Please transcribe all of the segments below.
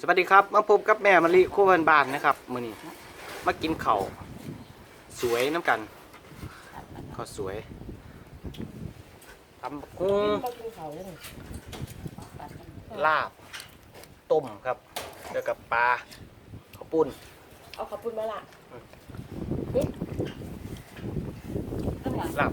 สวัสดีครับ มาพบกับแม่มะลิคู่บ้านบ้านๆนะครับมื้อนี้มากินข้าวสวยน้ำกันข้าวสวยตำบักกุ้งมากินเขาเลยลาบต้มครับเจอกับปลาข้าวปุ้นเอาขอบคุณมาละลาบ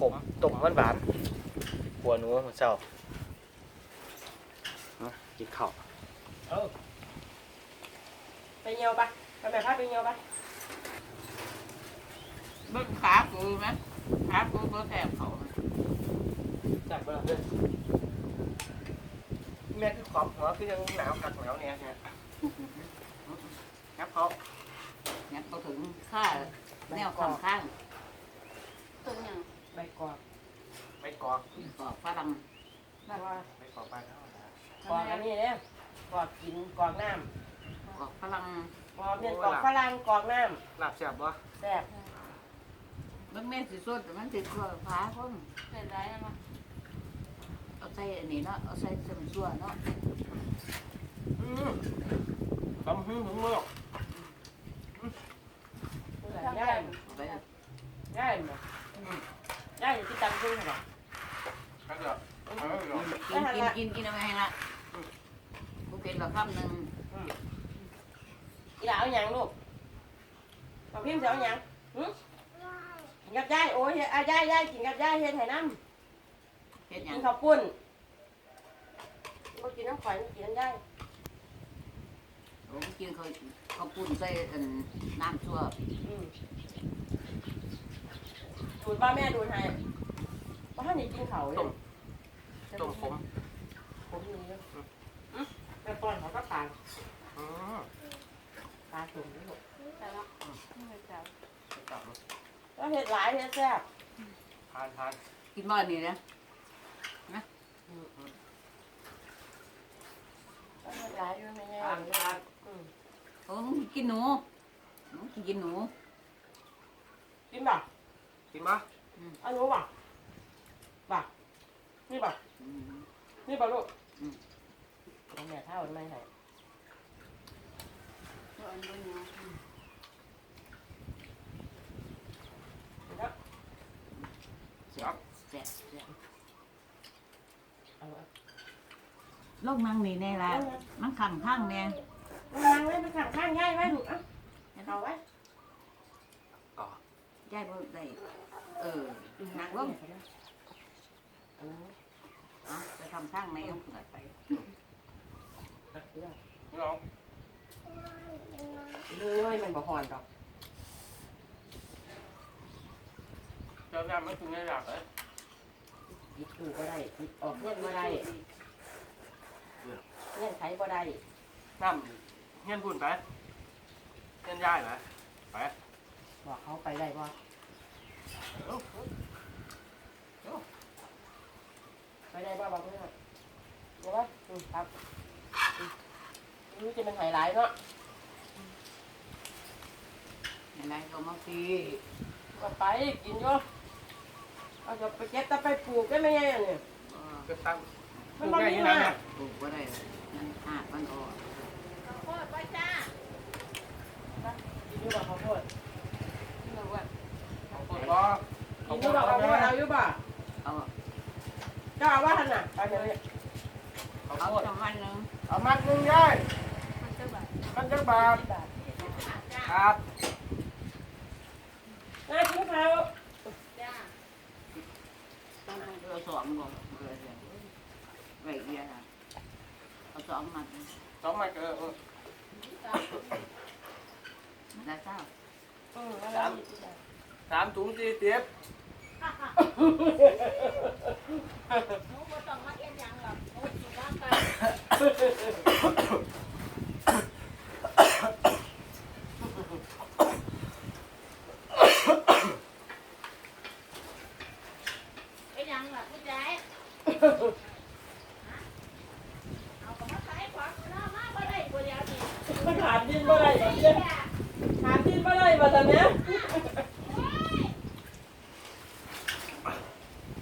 ขมต้มหวานหวานๆหัวหนูหัวเจ้ามากินข้าว เออไปเงียวปะไปแบบพาไปเงียวปะเบิ่งขากูไหมขากูก็แสบเขาจับเบอร์เลยแม่คือขอบหัวคือยังหนาวกัดหนาวเนี่ยเนี่ยครับเขาเนี่ยเขาถึงค่าแนวข้างข้างตัวเนี่ยใบกอกไปกอกกอกฝรั่งว่าไปกอกไปแล้วนะกอกอันนี้เนี่ย กอกกินกอกน้กอกฝรั่งำกอกเนี่ยกอกฝรั่งกอกน้ลาบเสียบวะำแซ่บเบิ่งแม่นสิสดแต่มันติดข้อฟ้าพุ่มเป็นไรนะมั้เอาใส่อันนี้เนาะเอาใส่สมส่วนเนาะอืมตำหึ่งถึงเมื่อย่ายไปย่ายมาย่ายที่ตังขึ้นหรอ ครับเดี๋ยวเอาไว้ก่อนกินกินกินกินเอาไปให้ละ กูกินกับคำหนึ่งอีหลาเอาหยังลูกกับพิมพ์จะเอาหยังหึกินกับย่ายโอ้ยอะย่ายย่ายกินกับย่ายเฮ็ดให้น้ำเฮ็ดหยักิงนข้าวปุ้นบ่กินน้ำข่อยกินน้ำย่ายโอ้กินเขาเขาปุ่นใส่อันน้ำชั่วอืมดูดว่าแม่ดูดให้ว่าท่านนี่กินเขาเลยต้มผมผมนี่เยอะอืมแม่ ป้อนเขาก็ตายอืมตาตุ่มนี่ลูกจับแล้วเห็ดหลายเห็ดแซ่บทานทานกินบ้านนี่นะแล้วเห็ดหลายอยู่ไม่แน่ทานทานอืมโอ้มึงกินหนูมึงกินหนูกินบ่กินปะเอาหนูบ่บ่นี่บ่อืมนี่บ่ลูก อืมเอาแม่เท่ามันไม่ให้แล้วแซ่บแซ่บแซ่บเอาไว้ลูกนั่งนี่แน่ละมันขังข้างแน่นั่งไว้ไปข้างข้างย่ายไว้ลูกเอะเอาไว้อ๋อยายบ่ได้เออนั่งลงเอาไว้เอไปทำข้างในเอาเกิดไป ลองเลยมันบ่หอนดอกเจ้าแม่ไม่กินได้หลับเลยยิดดูก็ได้ยิดออกเงินมาได้เงินไขบ่ได้น้ำเงี้ยนพุ่นไปเงี้ยนย่ายไหมไปบอกเขาไปได้บ่ไปได้บ่บอกเพื่อนเดี๋ยวว่าอืมครับอืม นี่จะเป็นไฮไลท์เนาะอะไรก็มาตีก็ไปกินอยู่เอาจะไปเก็บแต่ไปปลูกได้ไหมเนี่ยเออก็ตั้งมันบ่มีนะมาปลูกบ่ได้มันหากมันออกกินอยู่บ่ข้าวโพดของคนก็กินอยู่บ่ข้าวโพดเอาอยู่บ่เอาเจ้าอาว่าสน่ะไปเดี๋ยวนี้ของเอาโคตรจังมันหนึงเอามัดหนึ่งย่าย มันจะบาทครับน่ากินข้าวต้องให้เอาสองบ่เลยไว้เอียน่ะเอาสองมันสองมัดเออเออมันได้เจ้าอืมแล้วสามถุงสี่เตียบมันขาด ดินบ่ได้แบบนี้ขาดดินบ่ได้แบบนี้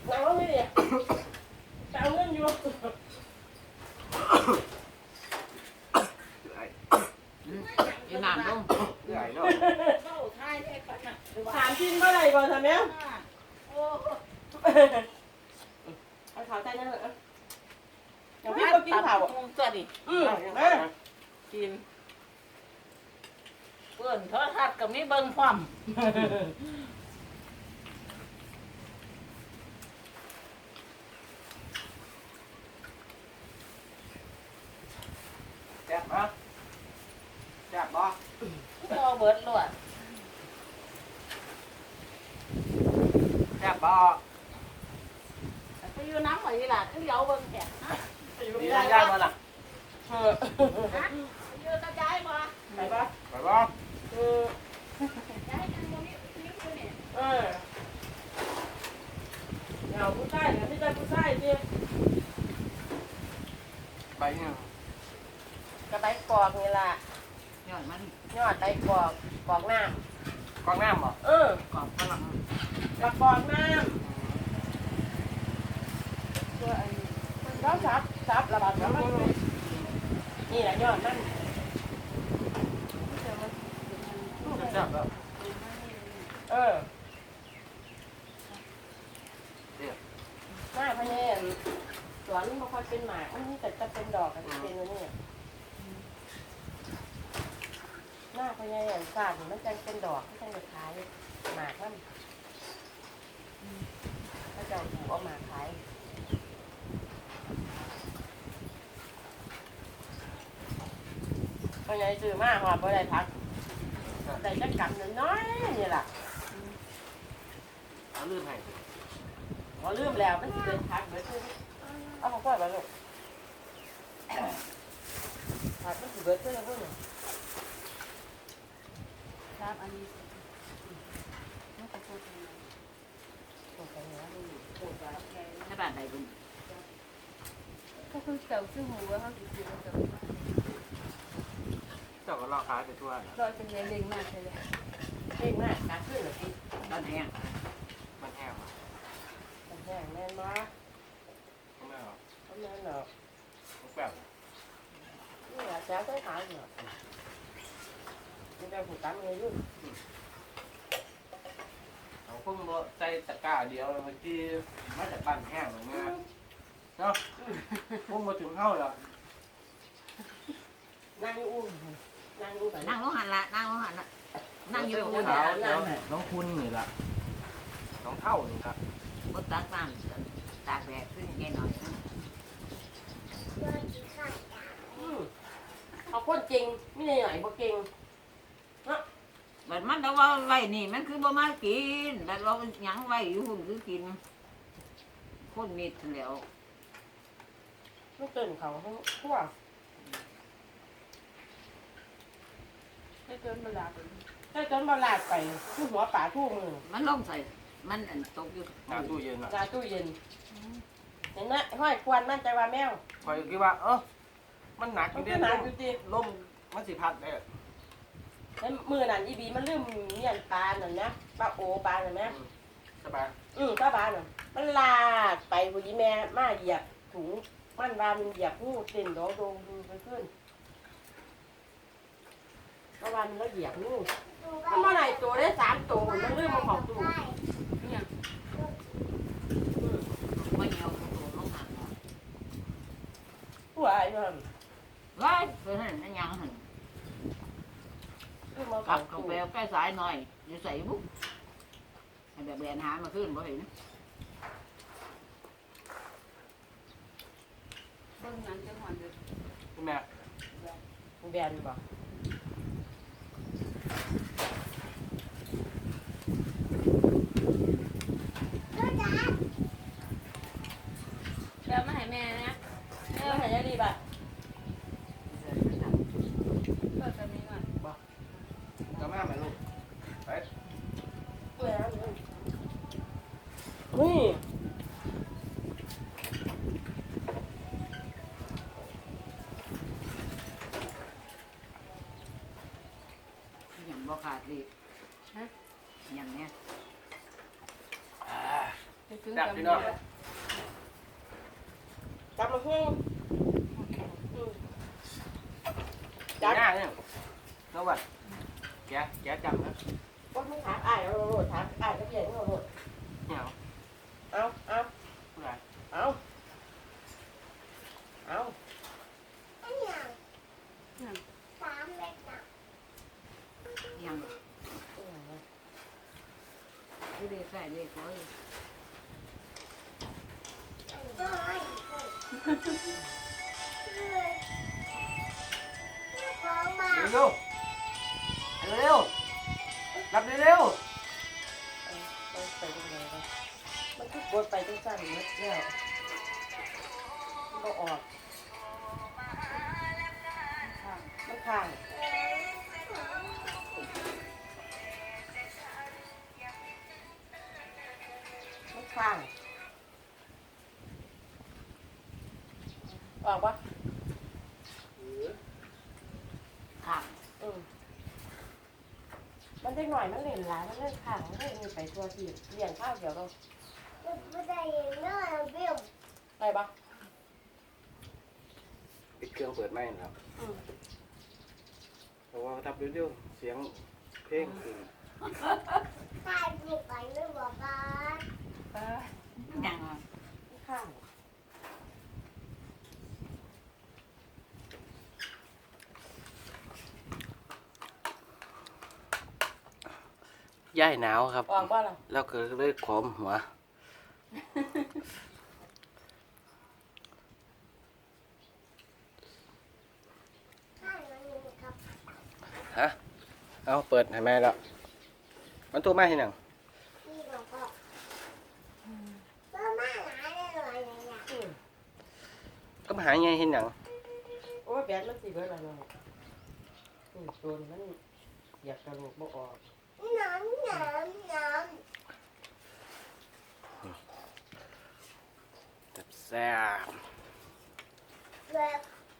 เราไม่เนี่ยจะเอาเงินอยู่างลงใหญ่เนาะเข้าท้ายได้ขนาดถามกินเมื่อไหร่ก่อนทำแม่โอ้เอาขาวใจนั่นเหรออย่างพี่ก็กินข้าวตัวดิอืมแม่กิน เพื่อนโทรทัศน์กับมีเบิ่งพร้อมแซ่บปะแซ่บปะพอเบิดลวดแซ่บปะไปอยู่น้ำหอยล่ะก็เลี้ยวเบิ่งแขกนะมีได้ย่างมาล่ะเออไปอยู่กระจายบ่ไหนปะไปปะเออย้ายกันบ่มีมีคนเนี่ยเออเอาผู้ชายนะที่จะผู้ชายสิไปเนี่ยกระไดกอกนี่ล่ะยอดมันยอดไดกอกกอกน้กองน้ำบ่ำเออ กรอบฝรั่งกระกอกน้ำตัวอันนี้มันก็ซับซับระบาดแล้วมันนี่แหละยอดมัน แซ่บแล้วเออหน้าพะเนนสวนมันบ่ค่อยเป็นหมากมันนี่แต่จะเป็นดอกกันเป็นอันนี้หน้าพะเนนสาดมันจะเป็นดอกมันจะขายหมากมันถ้าจะเอาออกมาขายพะเนนซื้อมาหอดบ่ได้พัก ได้จักกำน้อยๆนี่ล่ะเอาลื่นให้พอลืมแล้วมันสิเป็นพักเบิดขึ้นเอา ของก่อนมาลูกพักมันสิเบิดขึ้นแล้วเพิ่นครับอันนี้ไม่ตะโกนตกไปเหนือนี่ปวดว่าถ้าบ้านใดบุญก็คือเก่าชื่อหูว่าเขาคือเก่าเจ้าก็รอขายไปทั่วน่ะลอยเป็นเล็งมากเลยเก่งมากการขึ้นเหรอพี่บ้านแห้งมันแห้งอะมันแห้งแม่นมาไม่เอาเพราะแม่นเนาะมันแป๊บนี่แหละแซวใส่ขายเนาะมันจะผูกตั้งเงินยุ่งเอาพวกมันใจตะกร้าเดียวเมื่อกี้มาจากบ้านแห้งเลยไงเนาะพวกมาถึงเท่าแล้วนั่งอยู่อุ้ม นั่งอยู่แบบนั่งลงหันละนั่งลงหันละนั่งอยู่บนเท้าแล้วน้องคุณนี่ละน้องเท่านี่ละบนตักน้ำตากแดดขึ้นแค่หน่อยนะอืมเขาคนจริงไม่ได้หน่อยบ่เก่งบัดมันแต่ว่าไว้นี่มันคือบ่มากินแต่เราหยังไว้อยู่หุ่นคือกินคนมิดแล้วไม่เกินเขาทั้งทั่ว ไม่เกินเวลาเป็นถ้าจนมาลาดไปคือหัวป่าทุ่งมือมันลงใส่ มันอันตกอยู่หน้าตู้เย็นอะจาตู้เย็นเห็นไหมห้อยควันมั่นใจว่าแมวคอยคิดว่า เออมันหนักอมันยู่ก็เด้หนาลมอยู่ดีลมมันสิพัดได้แล้วมือนั่นอีบีมันลืมเมียนปลานั่นนะปลาโอปลานั่นนะ สบายอืมปลาปลาน่ะมันลากไปพอดีแม่มาเหยียบถุงมันว่ามันเหยียบงูเต้นดองโดงดูไปขึ้น เมื่อวานมันแล้วเหยียบงูมันมาไหนตัวได้สามตัวมันลืมมาของตู้เนี่ยอืมไม่เหี่ยวตัวลงหันตัวไอ้มันไว้เพื่อนนั่นยังหันลืมมาขกลัอบงเข้าตู้ไปเอาใกล้สายหน่อยอยู่ใส่บุ๊กให้แบบแบนหามาขึ้นบ่เห็นเบื้องนั้นจะหอนเดือดคุณแม่แบนบ่ แล้วมาให้แม่นะเออหายใจดีป่ะก็จะมีหน่อยก็แม่ไหมลูกไปเออนี่ยังบ่ขาดเลยฮะยังเนี้ย จะ ถึงดับกับพี่มีน้องกลับมาห้องจ้าเนี่ยน้องวัดอืแกะแกะจำนะว่ามึงถามอ้ายเอาโหลดถามอ้ายก็เพียงเอาโหลดเนี่ยเอาเอาผู้ใดเอาเอายังไม่ได้ใส่เลยก็ เร็วเร็วรับเร็วเอาไปตรงไหนวะมันคือกดไปจังสั่นนิดเดียวมันก็ออกมันข้างมันข้าง ออกปะค่ะอืมมันได้หน่อยมันเล่นหลายมันเล่นข้างมันเล่นไปทั่วที่เลี้ยงข้าวเดี๋ยวเราได้ปะปิดเครื่องเปิดไม่แล้วอืมเพราะว่าทับเร็วๆเสียงเพลงขึ้นเออยังข้าง ย่ายหนาวครับ ออกว่าล่ะแล้วก็เลยขอมหัว ฮะ เอาเปิดให้แม่แล้ว มันโทรมาให้หนังอืมก็มาหาไงให้หนังโอ้ยแบตมันสิเบิดและเนาะอืมตัวนี้มันอยากกระโหลกบ่ออก แซ่บ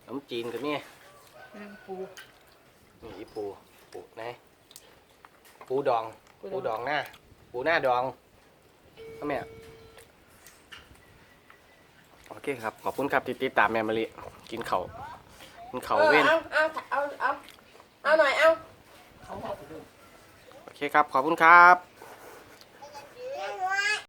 ขนมจีนก็มีเป็นปูนี่อีปูปูไหนปูดอง ปูดองหน้า ปูหน้าดองก็แม่โอเคครับ ขอบคุณครับที่ติดตามแม่มะลิกินเขาวกินเขาวเออเว้นเอาเอาเอาเอาเอาหน่อยเอาเขาบอกโอ เคครับ ขอบคุณครับ